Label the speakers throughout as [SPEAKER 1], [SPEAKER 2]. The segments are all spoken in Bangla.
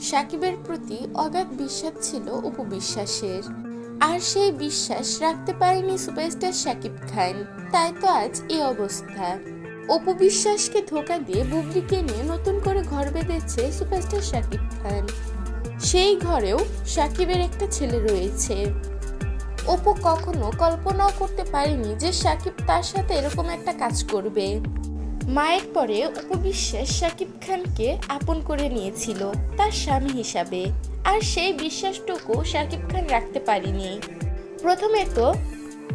[SPEAKER 1] সাকিবের প্রতি অগাধ বিশ্বাস ছিল উপবিশ্বাসের। আর সেই বিশ্বাস রাখতে পারেনি সুপারস্টার সাকিব খান। তাই তো আজ এই অবস্থা। অপবিশ্বাসকে ধোকা দিয়ে বুবলিকে নিয়ে নতুন করে ঘর বেঁধেছে সুপারস্টার সাকিব খান। সেই ঘরেও সাকিবের একটা ছেলে রয়েছে। অপু কখনো কল্পনাও করতে পারেনি যে সাকিব তার সাথে এরকম একটা কাজ করবে। মায়ের পরে উপবিশ্বাস সাকিব খানকে আপন করে নিয়েছিল তার স্বামী হিসাবে। আর সেই বিশ্বাসটুকু সাকিব খান রাখতে পারিনি। প্রথমে তো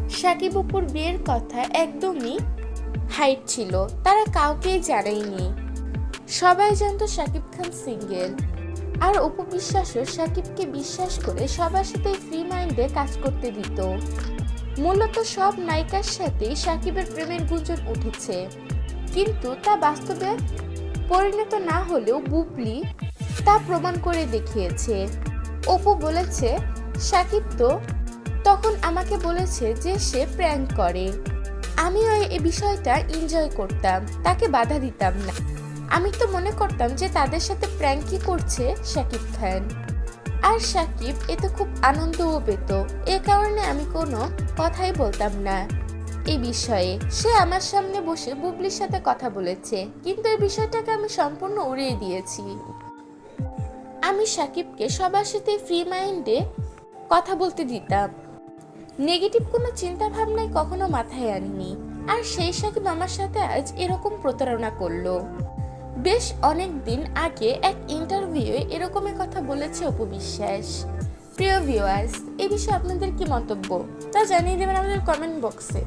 [SPEAKER 1] সাকিব অপুর বিয়ের কথা একদমই হাইট ছিল, তারা কাউকেই জানায়নি। সবাই জানতো সাকিব খান সিঙ্গেল। আর উপবিশ্বাসও সাকিবকে বিশ্বাস করে সবার সাথে ফ্রি মাইন্ডে কাজ করতে দিত। মূলত সব নায়িকার সাথেই সাকিবের প্রেমের গুঞ্জন উঠেছে। কিন্তু তা বাস্তবে পরিণত না হলেও বুবলি তা প্রমাণ করে দেখিয়েছে। অপু বলেছে, সাকিব তো তখন আমাকে বলেছে যে সে প্র্যাঙ্ক করে। আমিও এই বিষয়টা এনজয় করতাম, তাকে বাধা দিতাম না। আমি তো মনে করতাম যে তাদের সাথে প্র্যাঙ্কই করছে শাকিব খান। আর সাকিব এতে খুব আনন্দও পেত। এ কারণে আমি কোনো কথাই বলতাম না। এই বিষয়ে সে আমার সামনে বসে বুবলির সাথে কথা বলেছে। কিন্তু এই বিষয়টাকে আমি সম্পূর্ণ উড়িয়ে দিয়েছি। আমি সাকিবকে সবার সাথে ফ্রি মাইন্ডে কথা বলতে দিতাম। নেগেটিভ কোনো চিন্তা ভাবনাই কখনো মাথায় আনিনি। আর সেই সাকিব আমার সাথে আজ এরকম প্রতারণা করল। বেশ অনেক দিন আগে এক ইন্টারভিউয়ে এরকমই কথা বলেছে অপবিশ্বাস প্রিয় ভিউয়ার্স এ বিষয়ে আপনাদের কি মন্তব্য? তা জানিয়ে দেবেন আমাদের কমেন্ট বক্সে